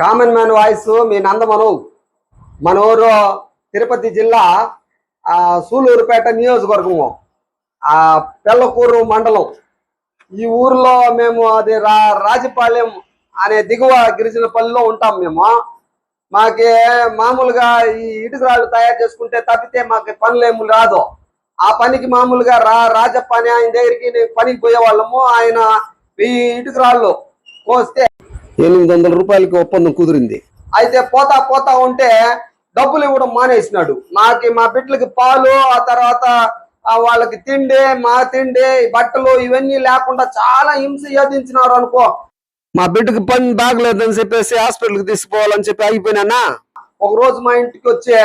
Common man voice మీ నందమను మన ఊరు తిరుపతి జిల్లా ఆ, సూలూరుపేట నియోజకవర్గము ఆ పెళ్ళకూరు మండలం. ఈ ఊర్లో మేము అది రా రాజపాళ్యం అనే దిగువ గిరిజనపల్లిలో ఉంటాం మేము. మాకే మామూలుగా ఈ ఇటుకురాళ్ళు తయారు చేసుకుంటే తప్పితే మాకు పనులేము రాదు. ఆ పనికి మామూలుగా రా రాజప్ప అని ఆయన దగ్గరికి పనికి పోయేవాళ్ళము. ఆయన వెయ్యి ఇటుకురాళ్ళు కోస్తే ఎనిమిది వందల రూపాయలకి ఒప్పందం కుదిరింది. అయితే పోతా పోతా ఉంటే డబ్బులు ఇవ్వడం మానేసినాడు. నాకు మా బిడ్డలకి పాలు ఆ తర్వాత వాళ్ళకి తిండి మా తిండి బట్టలు ఇవన్నీ లేకుండా చాలా హింస యోధించినారు అనుకో. మా బిడ్డకి పని బాగలేదని చెప్పేసి హాస్పిటల్కి తీసుకుపోవాలని చెప్పి ఆగిపోయినానా ఒక రోజు మా ఇంటికి వచ్చే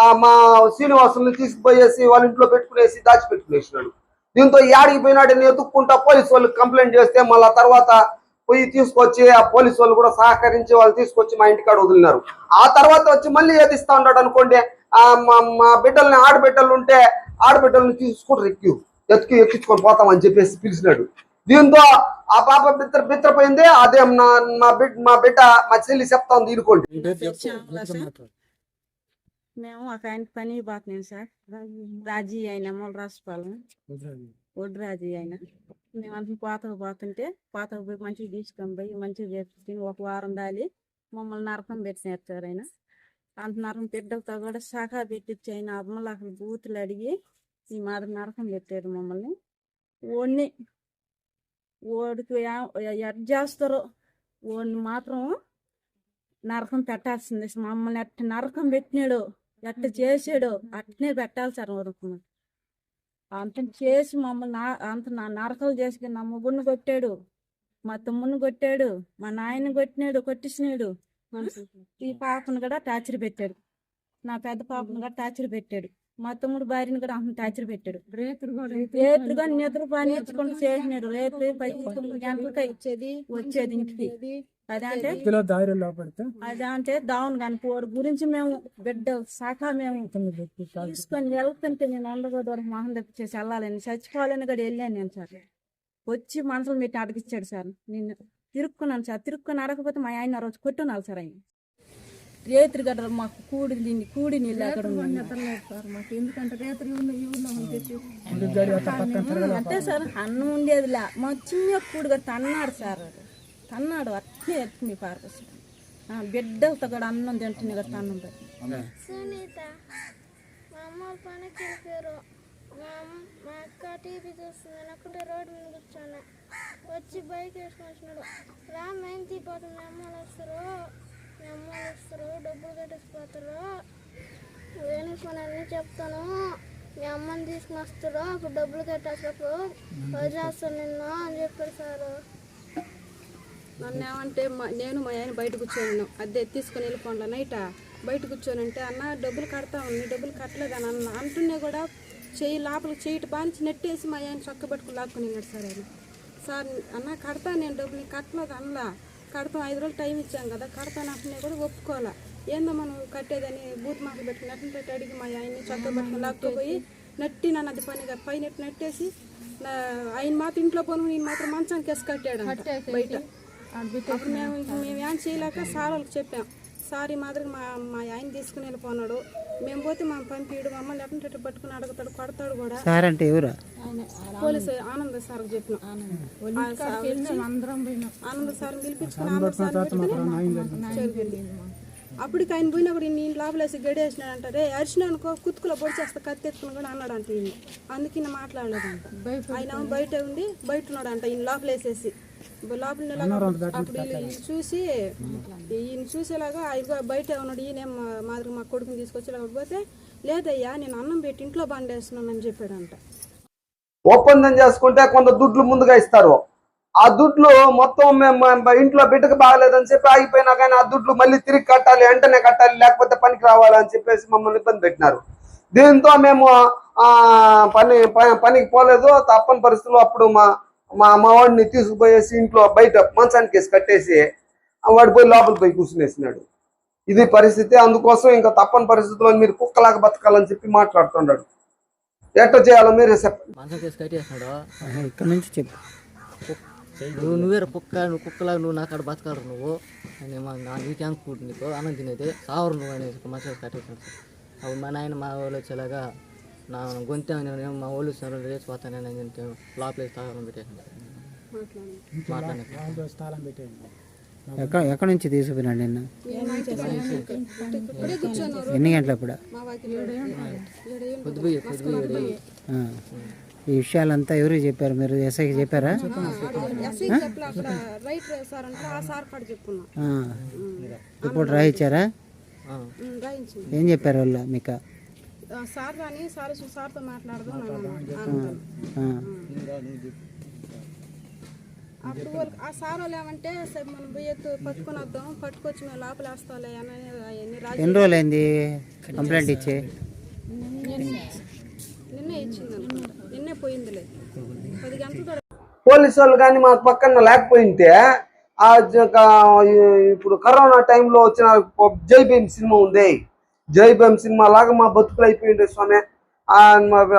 ఆ మా శ్రీనివాసుల్ని తీసుకుపోయేసి వాళ్ళ ఇంట్లో పెట్టుకునేసి దాచిపెట్టుకునేసినాడు. దీంతో యాడికి పోయినాడు నేను ఎత్తుక్కుంటా పోలీసు వాళ్ళకి కంప్లైంట్ చేస్తే మళ్ళా తర్వాత పోయి తీసుకొచ్చి ఆ పోలీసు వాళ్ళు కూడా సహకరించి వాళ్ళు తీసుకొచ్చి మా ఇంటికాడ వదిలినారు. ఆ తర్వాత వచ్చి మళ్ళీ ఏదిస్తా ఉన్నాడు అనుకోండి మా బిడ్డల్ని ఆడబిడ్డలు ఉంటే ఆడబిడ్డల్ని తీసుకుంటారు ఎక్కి ఎత్తుకి ఎక్కించుకొని పోతామని చెప్పేసి పిలిచినాడు. దీంతో ఆ పాప బిత్ర బిత్రపోయింది. అదే నా మా బిడ్డ మా బిడ్డ మా చెల్లి చెప్తా ఉంది ఇనుకోండి. మేము ఒక ఆయన పని పోతున్నాం సార్. రాజీ అయిన మూల రాష్ట్రాలు ఒడ్డు రాజీ అయిన. మేము అంత పాతకు పోతుంటే పాతకు పోయి మంచిగా తీసుకొని పోయి మంచిగా చేసుకుని ఒక వారం దాలి మమ్మల్ని నరకం పెట్టినారు ఆయన. అంత నరకం బిడ్డలతో కూడా శాఖ పెట్టించి ఆయన అమ్మలు అక్కడ బూతులు అడిగి ఈ మాదిరి నరకం పెట్టారు మమ్మల్ని. ఓడిని ఓడికి ఎడ్ చేస్తారు ఓడిని మాత్రం నరకం పెట్టాల్సింది. మమ్మల్ని ఎట్ట నరకం పెట్టినాడు ఎట్ట చేసాడు అట్నే పెట్టాలి సార్ నరకం అంత చేసి మమ్మల్ని అంత నా నరకలు చేసి నా ముగ్గురిని కొట్టాడు. మా తమ్ముని కొట్టాడు. మా నాయన కొట్టినాడు కొట్టించినాడు. ఈ పాపను కూడా టార్చర్ పెట్టాడు. నా పెద్ద పాపను కూడా టార్చర్ పెట్టాడు. మా తమ్ముడు భార్యని కూడా అంత టార్చర్ పెట్టాడు. రేత్రుగా నిద్ర పని ఇచ్చుకుంటూ చేసినాడు. రేత్రి పది తొమ్మిది గంటలకి ఇచ్చేది వచ్చేది ఇంటికి. అదే అంటే ఇందులో దారిలో లోపడితే అదే అంటే దావును కానీ వాడి గురించి మేము బిడ్డ శాఖ మేము తీసుకొని వెళ్తుంటే నేను ఉండకూడదు మొహం తెప్పించేసి వెళ్ళాలని చచ్చిపోవాలని కూడా వెళ్ళాను నేను సార్. వచ్చి మనసులు పెట్టి అడిగిచ్చాడు సార్. నేను తిరుక్కున్నాను సార్. తిరుక్కుని అడగకపోతే మా ఆయన ఆ రోజు కొట్టున్నారు సార్ ఆయన. రేత్రి గడ్డ మాకు కూడి దీన్ని కూడి నీళ్ళు అక్కడ అంతే సార్. అన్నం ఉండేదిలే. మా చిన్న కూడు గట్ట అన్నాడు సార్. అన్నాడు అట్నే ఎత్తుకుని పారపోసి బిడ్డలతో కూడా అన్నం తింటున్నాయి గట్ట అన్నం పెట్టి. సునీత మా అమ్మ వాళ్ళ పనికి వెళ్ళిపోయారు. మా అమ్మ మా అక్క టీవీ చూస్తుంది నేను అక్కడే రోడ్డు మీద కూర్చోన్నా వచ్చి బైక్ వేసుకొని వచ్చినాడు. రా మేము తీపోతాం మీ అమ్మ వాళ్ళు వస్తారు. మీ అమ్మ వాళ్ళు వస్తారు డబ్బులు కట్టేసిపోతారు. వేణుకొని అన్నీ చెప్తాను. మీ అమ్మని తీసుకుని వస్తారు అప్పుడు డబ్బులు కట్టేసినప్పుడు వదిలేస్తాను నిన్ను అని చెప్పారు సారు. నన్ను ఏమంటే మా- నేను మా ఆయన బయట కూర్చొని అద్దె తీసుకొని వెళ్ళిపోండి నైట్? బయట కూర్చొని అంటే అన్న డబ్బులు కడతా ఉంది డబ్బులు కట్టలేదు అని అన్న. అంటున్నా కూడా చెయ్యి లోపలికి చెయ్యి బానించి నెట్టేసి మా ఆయన చొక్క పట్టుకుని లాక్కుని ఉన్నాడు సార్ ఆయన. సార్ అన్న కడతా నేను డబ్బులు కట్టలేదు అన్నలా కడతాం ఐదు రోజులు టైం ఇచ్చాం కదా కడతాను అంటున్నా కూడా ఒప్పుకోవాలా. ఏందో మనం కట్టేదని బూత్ మాటలు పెట్టుకుని అట్లా పెట్టి అడిగి మా ఆయన్ని చొక్క పట్టుకుని లాక్కుపోయి నెట్టి నన్ను అది పనిగా పై నెట్టి నెట్టేసి ఆయన మాత్రం ఇంట్లో పోను నేను మాత్రం మంచానికి వేసి కట్టాడు బయట. అప్పుడు మేము ఇంక మేము ఏం చేయలేక సార్ వాళ్ళకి చెప్పాం. సార్ ఈ మాదిరి మా మా ఆయన తీసుకుని వెళ్ళిపోన్నాడు మేము పోతే మా పంపిడు మమ్మల్ని ఎట్లా పట్టుకుని అడుగుతాడు కొడతాడు కూడా. సార్ అంటే ఎవరు? పోలీసు ఆనంద సార్కి చెప్పినాం. సార్ వచ్చి ఆనంద సార్ పిలిపించుకుని ఆనంద సార్ అప్పటికి ఆయన పోయినప్పుడు నేను లోపలేసి గడేసినాడంట రే అరిచిన అనుకో కుత్తుకులో పొడిచేస్తా కత్తి ఎత్తుకుని కూడా అన్నాడంట ఈయన అందుకే ఈయన మాట్లాడలేదంట. ఆయన ఏమో బయట ఉండి బయట ఉన్నాడంట ఈయన లోపలేసేసి. నిలబడి అప్పుడు చూసి ఈయన చూసేలాగా ఆయన బయట ఉన్నాడు ఈయన మాదిరి మా కొడుకుని తీసుకొచ్చేలాగా పోతే లేదయ్యా నేను అన్నం పెట్టి ఇంట్లో బండేస్తున్నానని చెప్పాడంట. ఒప్పందం చేసుకుంటే కొంత దుడ్లు ముందుగా ఇస్తారు. ఆ దుడ్లు మొత్తం మేము ఇంట్లో బిడ్డకు బాగలేదని చెప్పి ఆగిపోయినా కానీ ఆ దుడ్లు మళ్ళీ తిరిగి కట్టాలి వెంటనే కట్టాలి లేకపోతే పనికి రావాలని చెప్పేసి మమ్మల్ని ఇబ్బంది పెట్టినారు. దీంతో మేము ఆ పని పనికి పోలేదు తప్పని పరిస్థితుల్లో అప్పుడు మా మా మా వాడిని తీసుకుపోయేసి ఇంట్లో బయట మంచానికి వేసి కట్టేసి ఆ వాడు పోయి లోపల పోయి కూర్చునేసినాడు. ఇది పరిస్థితి. అందుకోసం ఇంకా తప్పని పరిస్థితుల్లో మీరు కుక్కలాగా బతకాలని చెప్పి మాట్లాడుతున్నాడు. ఎట్లా చేయాలో మీరే చెప్పండి మంచం కేసు కట్టేసినాడు. ఇక్కడ నుంచి చెప్పు. నువ్వు నువ్వే కుక్క నువ్వు కుక్కలా నువ్వు నా కాడ బతకాలి నువ్వు. అని మా నా నీకేం కూడు నీకు. అన్నం తినేది. సావరు నువ్వు అనేసి మసాలా కట్టేసాను అప్పుడు మా నాయన మా వాళ్ళు వచ్చేలాగా నా గొంతు నేను మా వాళ్ళు వచ్చినారు లేచిపోతానని నేను లోపల తాగడం పెట్టేసాను మాట్లాడి దాంట్లో స్థలం పెట్టేయండి. ఎక్కడ ఎక్కడి నుంచి తీసుకుపోయినాడు నిన్న? ఇప్పుడే ఎన్ని పొద్దుపోయి ఆ. ఈ విషయాలంతా ఎవరు చెప్పారు? మీరు ఎస్ఐకి చెప్పారా? Sir sir. రిపోర్ట్ రాయించారా? ఏం చెప్పారు వాళ్ళు మీకు? సార్ రాని సార్ సార్తో మాట్లాడదాం అని. అప్పుడు వాళ్ళు ఆ సార్ వాళ్ళు ఏమంటే సరే మనం పోయి ఎత్తు పట్టుకొని వద్దాం పట్టుకొచ్చి మేము లోపల వేస్తాంలే అని ఎన్ని రోజులు అయింది కంప్లైంట్ ఇచ్చి? నిన్నే ఇచ్చింది అనుకుంటా నిన్నే పోయిందిలే. పది గంటల పోలీసు వాళ్ళు కానీ మా పక్కన లేకపోయింటే ఇప్పుడు కరోనా టైంలో వచ్చిన జై భీమ్ సినిమా ఉంది. జై భీమ్ సినిమా లాగా మా బతుకులు అయిపోయింది స్వామి. ఆ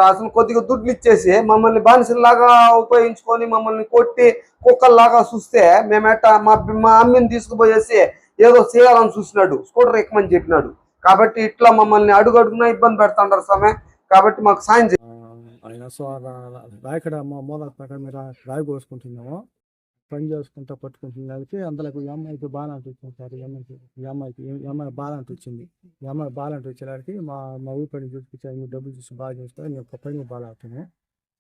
అసలు కొద్దిగా దుడ్లు ఇచ్చేసి మమ్మల్ని బానిసలాగా ఉపయోగించుకొని మమ్మల్ని కొట్టి కుక్కల్లాగా చూస్తే మేమేట మా మా అమ్మిని తీసుకుపోయేసి ఏదో చేయాలని చూసినాడు స్కూటర్ ఎక్కమని చెప్పినాడు. కాబట్టి ఇట్లా మమ్మల్ని అడుగు అడుగున ఇబ్బంది పెడతాంటారు స్వామి. కాబట్టి మాకు సాయం చేయాలి రాయకడ మా మూల ప్రకారం రాయి కోసుకుంటున్నాము పని చేసుకుంటా పట్టుకుంటున్న వాళ్ళకి అందులో ఈ అమ్మాయికి బాలంట్ వచ్చింది సార్ ఈ అమ్మాయికి ఈ అమ్మాయికి ఈ అమ్మాయి బాలంట్ వచ్చింది ఈ అమ్మాయి బాలంట్ వచ్చేసరికి మా మా ఊరి పని చూపించాను మీరు డబ్బులు చూసి బాగా చేస్తే నేను పని బాగా అవుతాను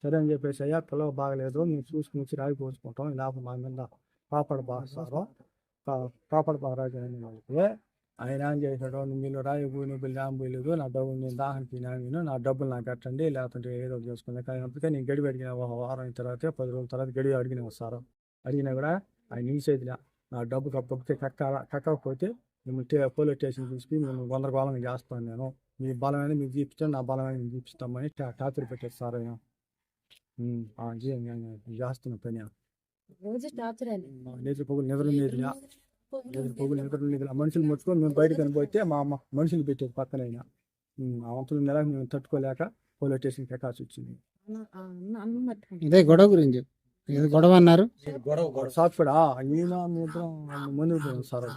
సరే అని చెప్పేసి అయ్యా పిల్లవ బాగలేదు. మేము చూసుకుని వచ్చి రాయి పోసుకుంటాం. లేకపోతే మా మీద పాపడ బాస్తారు పాపడ బాగరాజు అని వాళ్ళకి. ఆయన ఏం చేశాడు మీరు రాయి పోయిన నువ్వు ఏం పోయలేదు. నా డబ్బులు నేను దాహం తినాను. నా డబ్బులు నాకు కట్టండి. లేకపోతే ఏదో చేసుకుంది. కానీ అందుకే నేను గడివి అడిగిన ఒక వారం తర్వాత పది రోజుల తర్వాత గడివి అడిగిన వస్తారు అడిగినా కూడా ఆయన నిలిచేదిలే నా డబ్బు కప్పకపోతే కక్క కక్కకపోతే మేము టే- పోలీస్ స్టేషన్ తీసుకుని మేము గందరగోళం చేస్తాను నేను. మీ బలమైన మీకు చూపించాను నా బలమైన మీకు చూపిస్తామని టా- టార్చర్ పెట్టారు సార్ ఆయన. ఆ, చేస్తున్న పని. నిద్ర పొగులు నిద్ర నిద్ర నిద్ర పొగులు నిద్ర నిద్ర మనుషులు ముట్టుకొని మేము బయటకు కనిపోతే మా అమ్మ మనుషులు పెట్టేది పక్కన అయినా అవంతులు నెల మేము తట్టుకోలేక పోలీస్ స్టేషన్కి ఎక్కాల్సి వచ్చింది. ఇదే గొడవ గురించి గొడవ అన్నారు. మిగతా మందు పోయింది సార్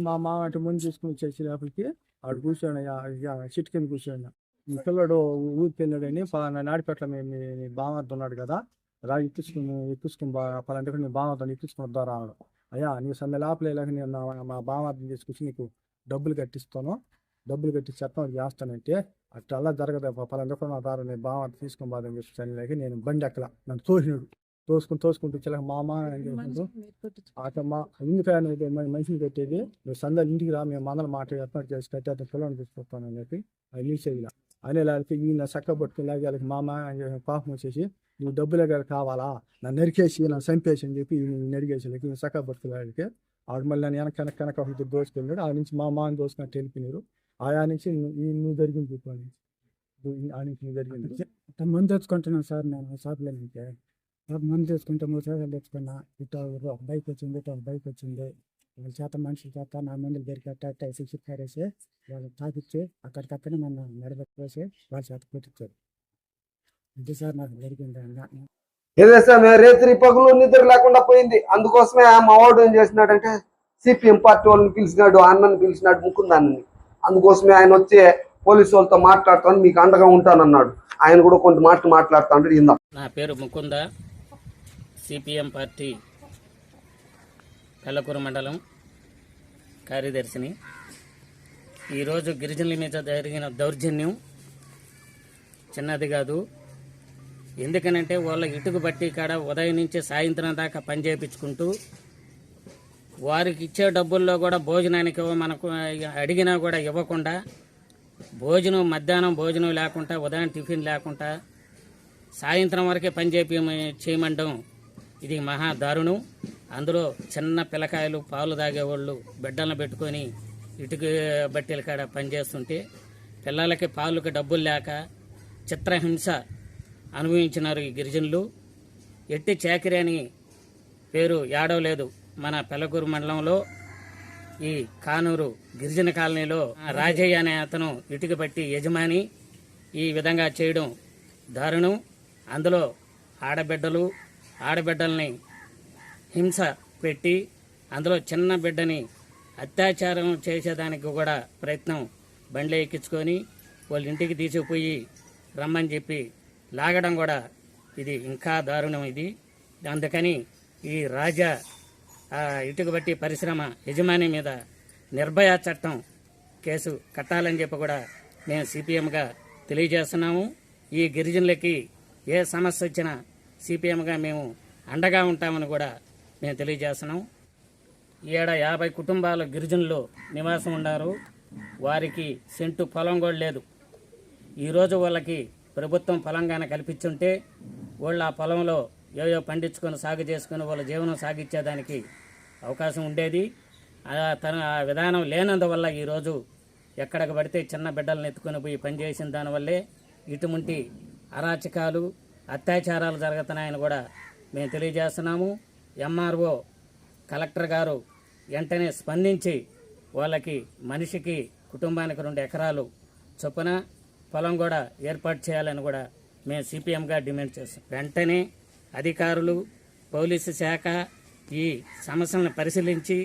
మా మామ అంటే మందు తీసుకుని వచ్చేసి లోపలికి ఆడు కూర్చోండి చిట్ కింద కూర్చోండి. ఈ పిల్లడు ఊరికి వెళ్ళాడని పలానా నాడిపెట్ల మీ మీ బామర్ది ఉన్నాడు కదా రా ఎక్కించుకుని ఎక్కించుకుని బా పలాంటి మీ బామర్దని ఎక్కించుకుని వద్దా రాడు అయ్యా నీ సమ్మె లోపలేక నేను నా- మా బామర్దిని తీసుకొచ్చి నీకు డబ్బులు కట్టిస్తాను. డబ్బులు కట్టి చట్టం చేస్తానంటే అట్లా అలా జరగదు. పలాంటి నా దారు నేను బామర్ది తీసుకుని బాధని చెప్పి చనిలేక నేను బండి ఎక్కల. నన్ను తోసినాడు. తోసుకుని తోసుకుంటూ వచ్చేలా మా అమ్మ ఏం చేసిండు ఆటమ్మ ఎందుకని ఇది మన మనిషిని పెట్టేది నువ్వు సందలు ఇంటికి రా మేము మందలు మాట ఏర్పాటు చేసి కట్టి అతను పిల్లల్ని తీసుకొస్తాను అని చెప్పి అది నిలిచేదిలా అనేలాకి ఈయన చక్క పట్టుకుని లాగి వాళ్ళకి మా చేసిండు, పాపం వచ్చేసి నువ్వు డబ్బులే కదా కావాలా? నన్ను నరికేసి నన్ను చంపేసి అని చెప్పి నరికేసి చక్క పట్టుకులాడికి ఆవిడ మళ్ళీ నన్ను వెనక వెనక దోసుకెళ్ళాడు ఆ నుంచి మా అమ్మ దోసుకున్నట్టు వెళ్ళిపోయినారు. ఆయా నుంచి నువ్వు- ఈ నువ్వు జరిగింది చెప్పాలి ఆ నుంచి నువ్వు జరిగింది. మందు తెచ్చుకుంటున్నాను సార్ నేను షాప్లో నుంచి మందు తెచ్చుకుంటే మూడు సార్లు తెచ్చుకున్నా. ఇటు ఒక బైక్ వచ్చింది ఇటు ఒక బైక్ వచ్చింది. వాళ్ళ చేత మనుషుల చేత నా మందులు అట్ట సిక్స్ పారేసి వాళ్ళు తాకిచ్చి అక్కడికక్కడే నన్ను మెడబెట్టుకోసి వాళ్ళ చేత పెట్టించారు ఇది సార్ నాకు జరిగింది అన్న? ఏదేసా రేత్రి పగులు నిద్ర లేకుండా పోయింది. అందుకోసమే మా వాడు ఏం చేసినాడంటే సిపిఎం పార్టీ వాళ్ళని పిలిచినాడు అన్నని పిలిచినాడు ముకుందాన్ని అందుకోసమే ఆయన వచ్చి పోలీసు వాళ్ళతో మాట్లాడుతాను మీకు అండగా ఉంటానన్నాడు. ఆయన కూడా కొంత మాటలు మాట్లాడుతాడు ఇందాం నా పేరు ముకుంద సిపిఎం పార్టీ కల్లకూరు మండలం కార్యదర్శిని. ఈరోజు గిరిజనుల మీద జరిగిన దౌర్జన్యం చిన్నది కాదు. ఎందుకనంటే వాళ్ళ ఇటుకు బట్టి కాడ ఉదయం నుంచి సాయంత్రం దాకా పని చేయించుకుంటూ వారికి ఇచ్చే డబ్బుల్లో కూడా భోజనానికి మనకు అడిగినా కూడా ఇవ్వకుండా భోజనం మధ్యాహ్నం భోజనం లేకుండా ఉదయం టిఫిన్ లేకుండా సాయంత్రం వరకే పని చేపి చేయమండం ఇది మహా దారుణం. అందులో చిన్న పిల్లకాయలు పాలు తాగేవాళ్ళు బిడ్డలను పెట్టుకొని ఇటుక బట్టెల కాడ పనిచేస్తుంటే పిల్లలకి పాలుకి డబ్బులు లేక చిత్రహింస అనుభవించినారు ఈ గిరిజనులు. ఎట్టి చాకిరి అని పేరు ఏడవలేదు. మన పెలకూరు మండలంలో ఈ కానూరు గిరిజన కాలనీలో రాజయ్య అనే అతను ఇటుక పట్టి యజమాని. ఈ విధంగా చేయడం దారుణం. అందులో ఆడబిడ్డలు ఆడబిడ్డల్ని హింస పెట్టి అందులో చిన్న బిడ్డని అత్యాచారం చేసేదానికి కూడా ప్రయత్నం బండ్లు ఎక్కించుకొని వాళ్ళ ఇంటికి తీసుకుపోయి రమ్మని చెప్పి లాగడం కూడా ఇది ఇంకా దారుణం ఇది. అందుకని ఈ రాజా ఇటుకు బట్టి పరిశ్రమ యజమాని మీద నిర్భయ చట్టం కేసు కట్టాలని చెప్పి కూడా మేము సిపిఎంగా తెలియజేస్తున్నాము. ఈ గిరిజనులకి ఏ సమస్య వచ్చినా సిపిఎంగా మేము అండగా ఉంటామని కూడా మేము తెలియజేస్తున్నాం. ఈడ యాభై కుటుంబాలు గిరిజనులు నివాసం ఉన్నారు. వారికి సెంటు పొలం కూడా లేదు. ఈరోజు వాళ్ళకి ప్రభుత్వం పొలంగానే కల్పించుంటే వాళ్ళు ఆ పొలంలో ఏవో పండించుకొని సాగు చేసుకొని వాళ్ళ జీవనం సాగించేదానికి అవకాశం ఉండేది. తన ఆ విధానం లేనందువల్ల ఈరోజు ఎక్కడికి పడితే చిన్న బిడ్డలను ఎత్తుకొని పోయి పనిచేసిన దానివల్లే ఇటువంటి అరాచకాలు అత్యాచారాలు జరుగుతున్నాయని కూడా మేము తెలియజేస్తున్నాము. ఎంఆర్ఓ కలెక్టర్ గారు వెంటనే స్పందించి వాళ్ళకి మనిషికి కుటుంబానికి రెండు ఎకరాలు చొప్పున పొలం కూడా ఏర్పాటు చేయాలని కూడా మేము సిపిఎంగా డిమాండ్ చేస్తాం వెంటనే అధికారులు పోలీసు శాఖ ఈ సమస్యలను పరిశీలించి